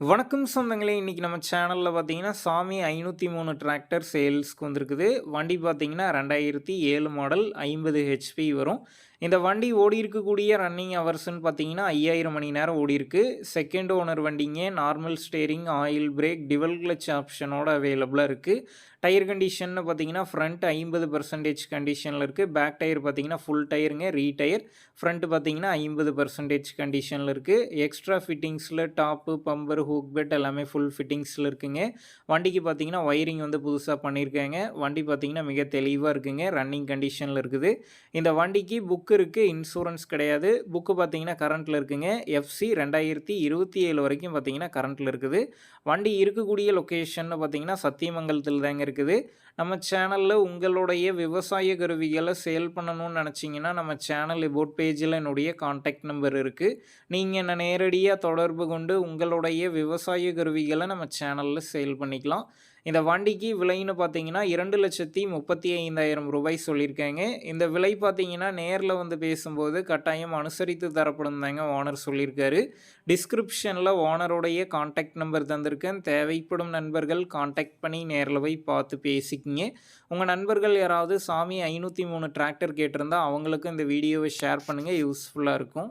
வணக்கம் சொந்தங்களே இன்றைக்கி நம்ம சேனலில் பார்த்தீங்கன்னா சாமி ஐநூற்றி மூணு டிராக்டர் சேல்ஸ்க்கு வந்திருக்குது. வண்டி பார்த்தீங்கன்னா ரெண்டாயிரத்தி ஏழு மாடல் ஐம்பது ஹெச்பி வரும். இந்த வண்டி ஓடி இருக்கக்கூடிய ரன்னிங் ஹவர்ஸ்னு பார்த்தீங்கன்னா ஐயாயிரம் மணி நேரம் ஓடி இருக்கு. செகண்ட் ஓனர் வண்டிங்க normal steering oil brake dual clutch ஆப்ஷனோட அவைலபிளாக இருக்குது டயர் கண்டிஷன் பார்த்தீங்கன்னா ஃப்ரண்ட் ஐம்பது பர்சன்டேஜ் கண்டிஷனில் இருக்குது பேக் டயர் பார்த்தீங்கன்னா ஃபுல் டயருங்க ரீ டயர் ஃப்ரண்ட் பார்த்தீங்கன்னா ஐம்பது பர்சன்டேஜ் கண்டிஷனில் இருக்குது எக்ஸ்ட்ரா ஃபிட்டிங்ஸில் டாப்பு பம்பர் ஹூக் பெட் எல்லாமே ஃபுல் ஃபிட்டிங்ஸில் இருக்குங்க. வண்டிக்கு பார்த்தீங்கன்னா ஒயரிங் வந்து புதுசாக பண்ணியிருக்காங்க வண்டி பார்த்தீங்கன்னா மிக தெளிவாக இருக்குங்க. ரன்னிங் கண்டிஷனில் இருக்குது. இந்த வண்டிக்கு புக்கு இருக்குது இன்சூரன்ஸ் கிடையாது. புக்கு பார்த்தீங்கன்னா கரண்ட்டில் இருக்குங்க. எஃப்சி ரெண்டாயிரத்தி இருபத்தி ஏழு வரைக்கும் பார்த்தீங்கன்னா கரண்ட்டில் இருக்குது. வண்டி இருக்கக்கூடிய லொக்கேஷன் பார்த்தீங்கன்னா சத்தியமங்கலத்தில் தாங்க இருக்குது. நம்ம சேனலில் உங்களுடைய விவசாய கருவிகளை சேல் பண்ணணும்னு நினச்சிங்கன்னா நம்ம சேனல் போட் பேஜில் என்னுடைய காண்டாக்ட் நம்பர் இருக்குது நீங்கள் என்னை நேரடியாக தொடர்பு கொண்டு உங்களுடைய விவசாய கருவிகளை நம்ம சேனலில் சேல் பண்ணிக்கலாம். இந்த வண்டிக்கு விலைன்னு பார்த்தீங்கன்னா இரண்டு லட்சத்தி முப்பத்தி ஐந்தாயிரம் ரூபாய் சொல்லியிருக்காங்க. இந்த விலை பார்த்தீங்கன்னா நேரில் வந்து பேசும்போது கட்டாயம் அனுசரித்து தரப்படும் தாங்க ஓனர் சொல்லியிருக்காரு. டிஸ்கிரிப்ஷனில் ஓனருடைய காண்டாக்ட் நம்பர் தந்திருக்கேன். தேவைப்படும் நண்பர்கள் காண்டாக்ட் பண்ணி நேரில் போய் பார்த்து பேசிக்கிங்க. உங்கள் நண்பர்கள் யாராவது சாமி ஐநூற்றி மூணு டிராக்டர் கேட்டிருந்தா அவங்களுக்கும் இந்த வீடியோவை ஷேர் பண்ணுங்கள் யூஸ்ஃபுல்லாக இருக்கும்.